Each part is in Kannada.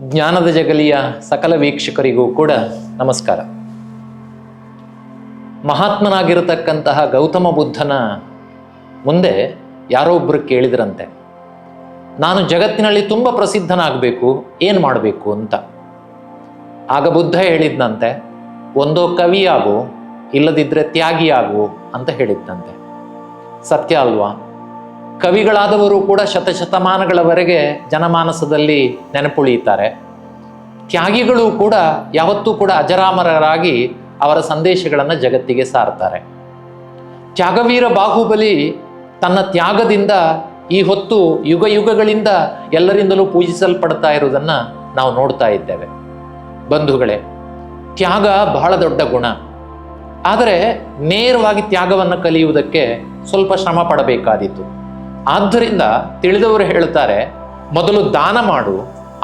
ಜ್ಞಾನದ ಜಗಲಿಯ ಸಕಲ ವೀಕ್ಷಕರಿಗೂ ಕೂಡ ನಮಸ್ಕಾರ. ಮಹಾತ್ಮನಾಗಿರತಕ್ಕಂತಹ ಗೌತಮ ಬುದ್ಧನ ಮುಂದೆ ಯಾರೋ ಒಬ್ಬರು ಕೇಳಿದ್ರಂತೆ. ನಾನು ಜಗತ್ತಿನಲ್ಲಿ ತುಂಬ ಪ್ರಸಿದ್ಧನಾಗಬೇಕು, ಏನು ಮಾಡಬೇಕು ಅಂತ. ಆಗ ಬುದ್ಧ ಹೇಳಿದ್ನಂತೆ, ಒಂದೋ ಕವಿಯಾಗು ಇಲ್ಲದಿದ್ದರೆ ತ್ಯಾಗಿಯಾಗು ಅಂತ ಹೇಳಿದ್ನಂತೆ. ಸತ್ಯ ಅಲ್ವಾ? ಕವಿಗಳಾದವರು ಕೂಡ ಶತಶತಮಾನಗಳವರೆಗೆ ಜನಮಾನಸದಲ್ಲಿ ನೆನಪುಳಿಯುತ್ತಾರೆ. ತ್ಯಾಗಿಗಳು ಕೂಡ ಯಾವತ್ತೂ ಕೂಡ ಅಜರಾಮರರಾಗಿ ಅವರ ಸಂದೇಶಗಳನ್ನು ಜಗತ್ತಿಗೆ ಸಾರ್ತಾರೆ ತ್ಯಾಗವೀರ ಬಾಹುಬಲಿ ತನ್ನ ತ್ಯಾಗದಿಂದ ಈ ಹೊತ್ತು ಯುಗ ಯುಗಗಳಿಂದ ಎಲ್ಲರಿಂದಲೂ ಪೂಜಿಸಲ್ಪಡ್ತಾ ಇರುವುದನ್ನು ನಾವು ನೋಡ್ತಾ ಇದ್ದೇವೆ. ಬಂಧುಗಳೇ, ತ್ಯಾಗ ಬಹಳ ದೊಡ್ಡ ಗುಣ. ಆದರೆ ನೇರವಾಗಿ ತ್ಯಾಗವನ್ನು ಕಲಿಯುವುದಕ್ಕೆ ಸ್ವಲ್ಪ ಶ್ರಮ ಪಡಬೇಕಾದೀತು. ಆದ್ದರಿಂದ ತಿಳಿದವರು ಹೇಳ್ತಾರೆ ಮೊದಲು ದಾನ ಮಾಡು,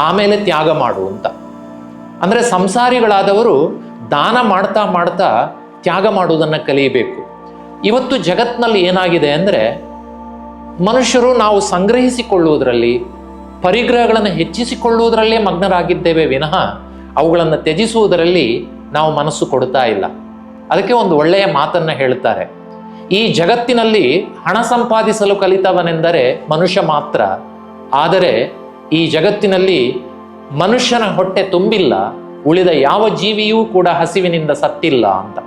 ಆಮೇಲೆ ತ್ಯಾಗ ಮಾಡು ಅಂತ. ಅಂದರೆ ಸಂಸಾರಿಗಳಾದವರು ದಾನ ಮಾಡ್ತಾ ಮಾಡ್ತಾ ತ್ಯಾಗ ಮಾಡುವುದನ್ನು ಕಲಿಯಬೇಕು. ಇವತ್ತು ಜಗತ್ನಲ್ಲಿ ಏನಾಗಿದೆ ಅಂದರೆ, ಮನುಷ್ಯರು ನಾವು ಸಂಗ್ರಹಿಸಿಕೊಳ್ಳುವುದರಲ್ಲಿ, ಪರಿಗ್ರಹಗಳನ್ನು ಹೆಚ್ಚಿಸಿಕೊಳ್ಳುವುದರಲ್ಲೇ ಮಗ್ನರಾಗಿದ್ದೇವೆ ವಿನಃ ಅವುಗಳನ್ನು ತ್ಯಜಿಸುವುದರಲ್ಲಿ ನಾವು ಮನಸ್ಸು ಕೊಡ್ತಾ ಇಲ್ಲ. ಅದಕ್ಕೆ ಒಂದು ಒಳ್ಳೆಯ ಮಾತನ್ನು ಹೇಳ್ತಾರೆ ಈ ಜಗತ್ತಿನಲ್ಲಿ ಹಣ ಸಂಪಾದಿಸಲು ಕಲಿತವನೆಂದರೆ ಮನುಷ್ಯ ಮಾತ್ರ. ಆದರೆ ಈ ಜಗತ್ತಿನಲ್ಲಿ ಮನುಷ್ಯನ ಹೊಟ್ಟೆ ತುಂಬಿಲ್ಲ, ಉಳಿದ ಯಾವ ಜೀವಿಯೂ ಕೂಡ ಹಸಿವಿನಿಂದ ಸತ್ತಿಲ್ಲ ಅಂತ.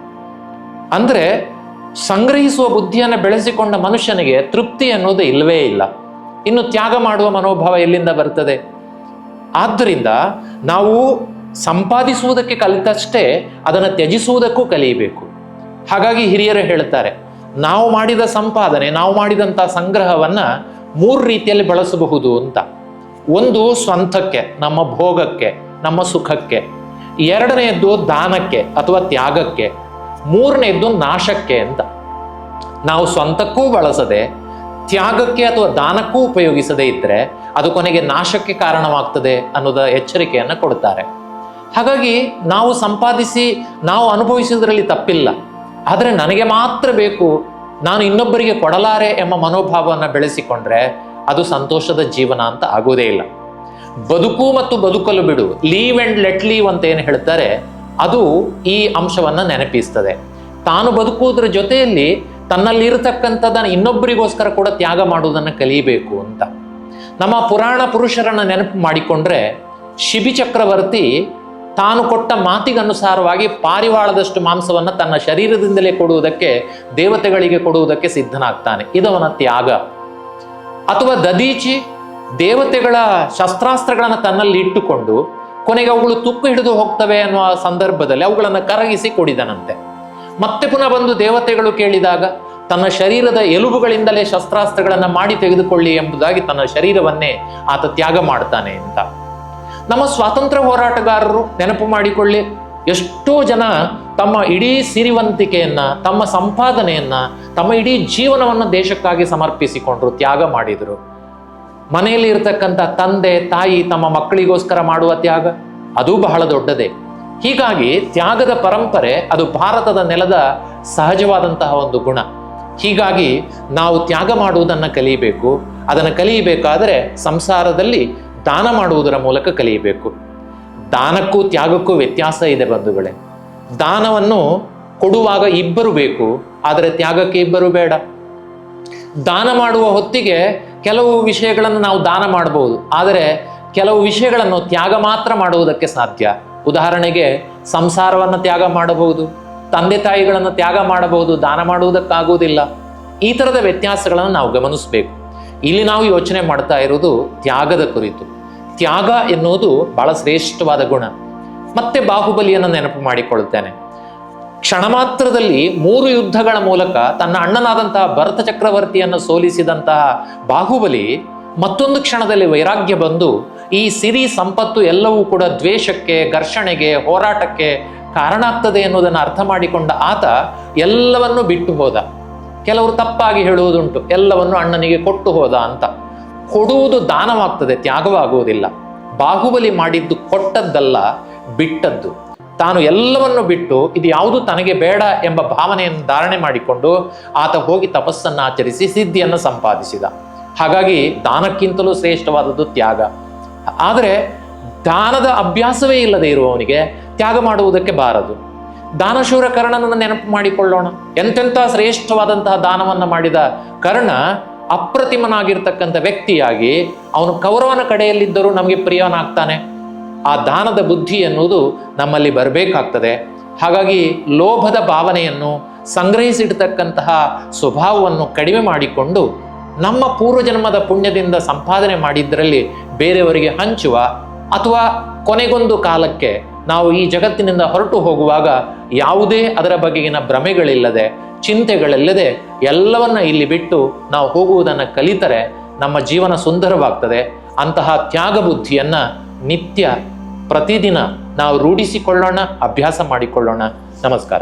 ಅಂದ್ರೆ ಸಂಗ್ರಹಿಸುವ ಬುದ್ಧಿಯನ್ನು ಬೆಳೆಸಿಕೊಂಡ ಮನುಷ್ಯನಿಗೆ ತೃಪ್ತಿ ಅನ್ನೋದು ಇಲ್ಲವೇ ಇಲ್ಲ. ಇನ್ನು ತ್ಯಾಗ ಮಾಡುವ ಮನೋಭಾವ ಎಲ್ಲಿಂದ ಬರ್ತದೆ? ಆದ್ದರಿಂದ ನಾವು ಸಂಪಾದಿಸುವುದಕ್ಕೆ ಕಲಿತಷ್ಟೇ ಅದನ್ನು ತ್ಯಜಿಸುವುದಕ್ಕೂ ಕಲಿಯಬೇಕು. ಹಾಗಾಗಿ ಹಿರಿಯರು ಹೇಳ್ತಾರೆ ನಾವು ಮಾಡಿದ ಸಂಪಾದನೆ, ನಾವು ಮಾಡಿದಂಥ ಸಂಗ್ರಹವನ್ನ ಮೂರು ರೀತಿಯಲ್ಲಿ ಬಳಸಬಹುದು ಅಂತ. ಒಂದು ಸ್ವಂತಕ್ಕೆ, ನಮ್ಮ ಭೋಗಕ್ಕೆ, ನಮ್ಮ ಸುಖಕ್ಕೆ. ಎರಡನೆಯದ್ದು ದಾನಕ್ಕೆ ಅಥವಾ ತ್ಯಾಗಕ್ಕೆ. ಮೂರನೆಯದ್ದು ನಾಶಕ್ಕೆ ಅಂತ. ನಾವು ಸ್ವಂತಕ್ಕೂ ಬಳಸದೆ, ತ್ಯಾಗಕ್ಕೆ ಅಥವಾ ದಾನಕ್ಕೂ ಉಪಯೋಗಿಸದೇ ಇದ್ದರೆ ಅದು ಕೊನೆಗೆ ನಾಶಕ್ಕೆ ಕಾರಣವಾಗ್ತದೆ ಅನ್ನೋದ ಎಚ್ಚರಿಕೆಯನ್ನು ಕೊಡ್ತಾರೆ. ಹಾಗಾಗಿ ನಾವು ಸಂಪಾದಿಸಿ, ನಾವು ಅನುಭವಿಸುವುದರಲ್ಲಿ ತಪ್ಪಿಲ್ಲ. ಆದರೆ ನನಗೆ ಮಾತ್ರ ಬೇಕು ನಾನು ಇನ್ನೊಬ್ಬರಿಗೆ ಕೊಡಲಾರೆ ಎಂಬ ಮನೋಭಾವವನ್ನು ಬೆಳೆಸಿಕೊಂಡ್ರೆ ಅದು ಸಂತೋಷದ ಜೀವನ ಅಂತ ಆಗೋದೇ ಇಲ್ಲ. ಬದುಕು ಮತ್ತು ಬದುಕಲು ಬಿಡು ಲೀವ್ ಅಂಡ್ ಲೆಟ್ ಲೀವ್ ಅಂತ ಏನು ಹೇಳ್ತಾರೆ, ಅದು ಈ ಅಂಶವನ್ನು ನೆನಪಿಸ್ತದೆ. ತಾನು ಬದುಕುವುದರ ಜೊತೆಯಲ್ಲಿ ತನ್ನಲ್ಲಿರತಕ್ಕಂಥದ್ದನ್ನು ಇನ್ನೊಬ್ಬರಿಗೋಸ್ಕರ ಕೂಡ ತ್ಯಾಗ ಮಾಡುವುದನ್ನು ಕಲಿಯಬೇಕು ಅಂತ. ನಮ್ಮ ಪುರಾಣ ಪುರುಷರನ್ನು ನೆನಪು ಮಾಡಿಕೊಂಡ್ರೆ ಶಿಬಿ ಚಕ್ರವರ್ತಿ ತಾನು ಕೊಟ್ಟ ಮಾತಿಗನುಸಾರವಾಗಿ ಪಾರಿವಾಳದಷ್ಟು ಮಾಂಸವನ್ನು ತನ್ನ ಶರೀರದಿಂದಲೇ ಕೊಡುವುದಕ್ಕೆ, ದೇವತೆಗಳಿಗೆ ಕೊಡುವುದಕ್ಕೆ ಸಿದ್ಧನಾಗ್ತಾನೆ. ಇದವನ ತ್ಯಾಗ. ಅಥವಾ ದದೀಚಿ ದೇವತೆಗಳ ಶಸ್ತ್ರಾಸ್ತ್ರಗಳನ್ನು ತನ್ನಲ್ಲಿ ಇಟ್ಟುಕೊಂಡು, ಕೊನೆಗೆ ಅವುಗಳು ತುಕ್ಕು ಹಿಡಿದು ಹೋಗ್ತವೆ ಅನ್ನುವ ಸಂದರ್ಭದಲ್ಲಿ ಅವುಗಳನ್ನು ಕರಗಿಸಿ ಕೊಡಿದನಂತೆ. ಮತ್ತೆ ಪುನಃ ಬಂದು ದೇವತೆಗಳು ಕೇಳಿದಾಗ, ತನ್ನ ಶರೀರದ ಎಲುಬುಗಳಿಂದಲೇ ಶಸ್ತ್ರಾಸ್ತ್ರಗಳನ್ನು ಮಾಡಿ ತೆಗೆದುಕೊಳ್ಳಿ ಎಂಬುದಾಗಿ ತನ್ನ ಶರೀರವನ್ನೇ ಆತ ತ್ಯಾಗ ಮಾಡ್ತಾನೆ ಅಂತ. ನಮ್ಮ ಸ್ವಾತಂತ್ರ್ಯ ಹೋರಾಟಗಾರರು ನೆನಪು ಮಾಡಿಕೊಳ್ಳಿ, ಎಷ್ಟೋ ಜನ ತಮ್ಮ ಇಡೀ ಸಿರಿವಂತಿಕೆಯನ್ನ, ತಮ್ಮ ಸಂಪಾದನೆಯನ್ನ, ತಮ್ಮ ಇಡೀ ಜೀವನವನ್ನು ದೇಶಕ್ಕಾಗಿ ಸಮರ್ಪಿಸಿಕೊಂಡ್ರು, ತ್ಯಾಗ ಮಾಡಿದರು. ಮನೆಯಲ್ಲಿ ಇರತಕ್ಕಂಥ ತಂದೆ, ತಾಯಿ ತಮ್ಮ ಮಕ್ಕಳಿಗೋಸ್ಕರ ಮಾಡುವ ತ್ಯಾಗ, ಅದು ಬಹಳ ದೊಡ್ಡದೇ. ಹೀಗಾಗಿ ತ್ಯಾಗದ ಪರಂಪರೆ, ಅದು ಭಾರತದ ನೆಲದ ಸಹಜವಾದಂತಹ ಒಂದು ಗುಣ. ಹೀಗಾಗಿ ನಾವು ತ್ಯಾಗ ಮಾಡುವುದನ್ನು ಕಲಿಯಬೇಕು ಅದನ್ನು ಕಲಿಯಬೇಕಾದರೆ ಸಂಸಾರದಲ್ಲಿ ದಾನ ಮಾಡುವುದರ ಮೂಲಕ ಕಲಿಯಬೇಕು. ದಾನಕ್ಕೂ ತ್ಯಾಗಕ್ಕೂ ವ್ಯತ್ಯಾಸ ಇದೆ ಬಂಧುಗಳೇ. ದಾನವನ್ನು ಕೊಡುವಾಗ ಇಬ್ಬರು ಬೇಕು, ಆದರೆ ತ್ಯಾಗಕ್ಕೆ ಇಬ್ಬರು ಬೇಡ. ದಾನ ಮಾಡುವ ಹೊತ್ತಿಗೆ ಕೆಲವು ವಿಷಯಗಳನ್ನು ನಾವು ದಾನ ಮಾಡಬಹುದು, ಆದರೆ ಕೆಲವು ವಿಷಯಗಳನ್ನು ತ್ಯಾಗ ಮಾತ್ರ ಮಾಡುವುದಕ್ಕೆ ಸಾಧ್ಯ. ಉದಾಹರಣೆಗೆ, ಸಂಸಾರವನ್ನು ತ್ಯಾಗ ಮಾಡಬಹುದು, ತಂದೆ ತಾಯಿಗಳನ್ನು ತ್ಯಾಗ ಮಾಡಬಹುದು, ದಾನ ಮಾಡುವುದಕ್ಕಾಗುವುದಿಲ್ಲ. ಈ ಥರದ ವ್ಯತ್ಯಾಸಗಳನ್ನು ನಾವು ಗಮನಿಸಬೇಕು. ಇಲ್ಲಿ ನಾವು ಯೋಚನೆ ಮಾಡ್ತಾ ಇರುವುದು ತ್ಯಾಗದ ಕುರಿತು. ತ್ಯಾಗ ಎನ್ನುವುದು ಬಹಳ ಶ್ರೇಷ್ಠವಾದ ಗುಣ. ಮತ್ತೆ ಬಾಹುಬಲಿಯನ್ನು ನೆನಪು ಮಾಡಿಕೊಳ್ಳುತ್ತೇನೆ. ಕ್ಷಣ ಮಾತ್ರದಲ್ಲಿ ಮೂರು ಯುದ್ಧಗಳ ಮೂಲಕ ತನ್ನ ಅಣ್ಣನಾದಂತಹ ಭರತ ಚಕ್ರವರ್ತಿಯನ್ನು ಸೋಲಿಸಿದಂತಹ ಬಾಹುಬಲಿ ಮತ್ತೊಂದು ಕ್ಷಣದಲ್ಲಿ ವೈರಾಗ್ಯ ಬಂದು ಈ ಸಿರಿ ಸಂಪತ್ತು ಎಲ್ಲವೂ ಕೂಡ ದ್ವೇಷಕ್ಕೆ, ಘರ್ಷಣೆಗೆ, ಹೋರಾಟಕ್ಕೆ ಕಾರಣ ಆಗ್ತದೆ ಎನ್ನುವುದನ್ನು ಅರ್ಥ ಮಾಡಿಕೊಂಡ ಆತ ಎಲ್ಲವನ್ನೂ ಬಿಟ್ಟು ಹೋದ. ಕೆಲವರು ತಪ್ಪಾಗಿ ಹೇಳುವುದುಂಟು, ಎಲ್ಲವನ್ನು ಅಣ್ಣನಿಗೆ ಕೊಟ್ಟು ಹೋದ ಅಂತ. ಕೊಡುವುದು ದಾನವಾಗ್ತದೆ, ತ್ಯಾಗವಾಗುವುದಿಲ್ಲ. ಬಾಹುಬಲಿ ಮಾಡಿದ್ದು ಕೊಟ್ಟದ್ದಲ್ಲ, ಬಿಟ್ಟದ್ದು. ತಾನು ಎಲ್ಲವನ್ನು ಬಿಟ್ಟು ಇದು ಯಾವುದು ತನಗೆ ಬೇಡ ಎಂಬ ಭಾವನೆಯನ್ನು ಧಾರಣೆ ಮಾಡಿಕೊಂಡು ಆತ ಹೋಗಿ ತಪಸ್ಸನ್ನು ಆಚರಿಸಿ ಸಿದ್ಧಿಯನ್ನು ಸಂಪಾದಿಸಿದ. ಹಾಗಾಗಿ ದಾನಕ್ಕಿಂತಲೂ ಶ್ರೇಷ್ಠವಾದದ್ದು ತ್ಯಾಗ. ಆದರೆ ದಾನದ ಅಭ್ಯಾಸವೇ ಇಲ್ಲದೆ ಇರುವವನಿಗೆ ತ್ಯಾಗ ಮಾಡುವುದಕ್ಕೆ ಬಾರದು. ದಾನಶೂರ ಕರ್ಣನನ್ನು ನೆನಪು ಮಾಡಿಕೊಳ್ಳೋಣ. ಎಂತೆಂಥ ಶ್ರೇಷ್ಠವಾದಂತಹ ದಾನವನ್ನು ಮಾಡಿದ ಕರ್ಣ ಅಪ್ರತಿಮನಾಗಿರ್ತಕ್ಕಂಥ ವ್ಯಕ್ತಿಯಾಗಿ ಅವನು ಕೌರವನ ಕಡೆಯಲ್ಲಿದ್ದರೂ ನಮಗೆ ಪ್ರಿಯನಾಗ್ತಾನೆ. ಆ ದಾನದ ಬುದ್ಧಿ ಎನ್ನುವುದು ನಮ್ಮಲ್ಲಿ ಬರಬೇಕಾಗ್ತದೆ. ಹಾಗಾಗಿ ಲೋಭದ ಭಾವನೆಯನ್ನು ಸಂಗ್ರಹಿಸಿಡ್ತಕ್ಕಂತಹ ಸ್ವಭಾವವನ್ನು ಕಡಿಮೆ ಮಾಡಿಕೊಂಡು ನಮ್ಮ ಪೂರ್ವಜನ್ಮದ ಪುಣ್ಯದಿಂದ ಸಂಪಾದನೆ ಮಾಡಿದ್ದರಲ್ಲಿ ಬೇರೆಯವರಿಗೆ ಹಂಚುವ ಅಥವಾ ಕೊನೆಗೊಂದು ಕಾಲಕ್ಕೆ ನಾವು ಈ ಜಗತ್ತಿನಿಂದ ಹೊರಟು ಹೋಗುವಾಗ ಯಾವುದೇ ಅದರ ಬಗೆಗಿನ ಭ್ರಮೆಗಳಿಲ್ಲದೆ ಚಿಂತೆಗಳಿಲ್ಲದೆ. ಎಲ್ಲವನ್ನ ಇಲ್ಲಿ ಬಿಟ್ಟು ನಾವು ಹೋಗುವುದನ್ನು ಕಲಿತರೆ ನಮ್ಮ ಜೀವನ ಸುಂದರವಾಗ್ತದೆ. ಅಂತಹ ತ್ಯಾಗ ಬುದ್ಧಿಯನ್ನ ನಿತ್ಯ ಪ್ರತಿದಿನ ನಾವು ರೂಢಿಸಿಕೊಳ್ಳೋಣ, ಅಭ್ಯಾಸ ಮಾಡಿಕೊಳ್ಳೋಣ. ನಮಸ್ಕಾರ.